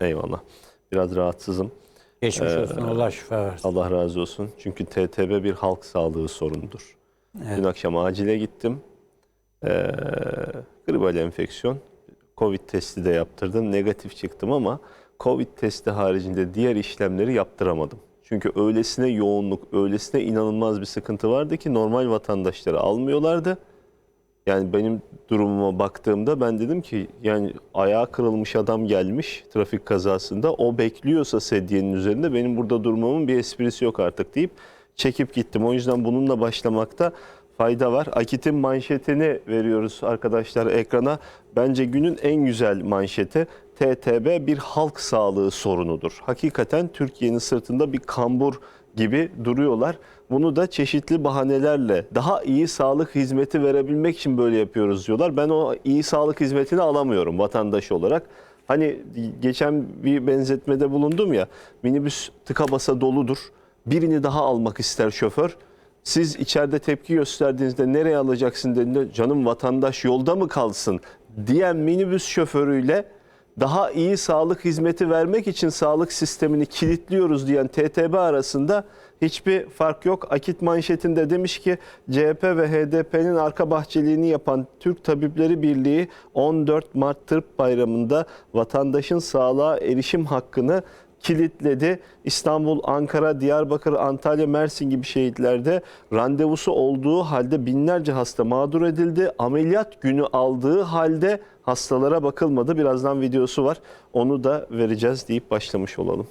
Eyvallah. Biraz rahatsızım. Geçmiş Ee, olsun. Allah şifa versin. Allah razı olsun. Çünkü TTB bir halk sağlığı sorunudur. Evet. Dün akşam acile gittim. Ee, gribal enfeksiyon. Covid testi de yaptırdım. Negatif çıktım ama Covid testi haricinde diğer işlemleri yaptıramadım. Çünkü öylesine yoğunluk, öylesine inanılmaz bir sıkıntı vardı ki normal vatandaşları almıyorlardı. Yani benim durumuma baktığımda ben dedim ki yani ayağı kırılmış adam gelmiş trafik kazasında o bekliyorsa sedyenin üzerinde benim burada durmamın bir esprisi yok artık deyip çekip gittim. O yüzden bununla başlamakta fayda var. Akit'in manşetini veriyoruz arkadaşlar ekrana. Bence günün en güzel manşeti TTB bir halk sağlığı sorunudur. Hakikaten Türkiye'nin sırtında bir kambur gibi duruyorlar. Bunu da çeşitli bahanelerle daha iyi sağlık hizmeti verebilmek için böyle yapıyoruz diyorlar. Ben o iyi sağlık hizmetini alamıyorum vatandaş olarak. Hani geçen bir benzetmede bulundum ya minibüs tıka basa doludur. Birini daha almak ister şoför. Siz içeride tepki gösterdiğinizde nereye alacaksın dediğinde canım vatandaş yolda mı kalsın diyen minibüs şoförüyle daha iyi sağlık hizmeti vermek için sağlık sistemini kilitliyoruz diyen TTB arasında hiçbir fark yok. Akit manşetinde demiş ki CHP ve HDP'nin arka bahçeliğini yapan Türk Tabipleri Birliği 14 Mart Tıp Bayramı'nda vatandaşın sağlığa erişim hakkını kilitledi. İstanbul, Ankara, Diyarbakır, Antalya, Mersin gibi şehitlerde randevusu olduğu halde binlerce hasta mağdur edildi. Ameliyat günü aldığı halde hastalara bakılmadı. Birazdan videosu var. Onu da vereceğiz deyip başlamış olalım.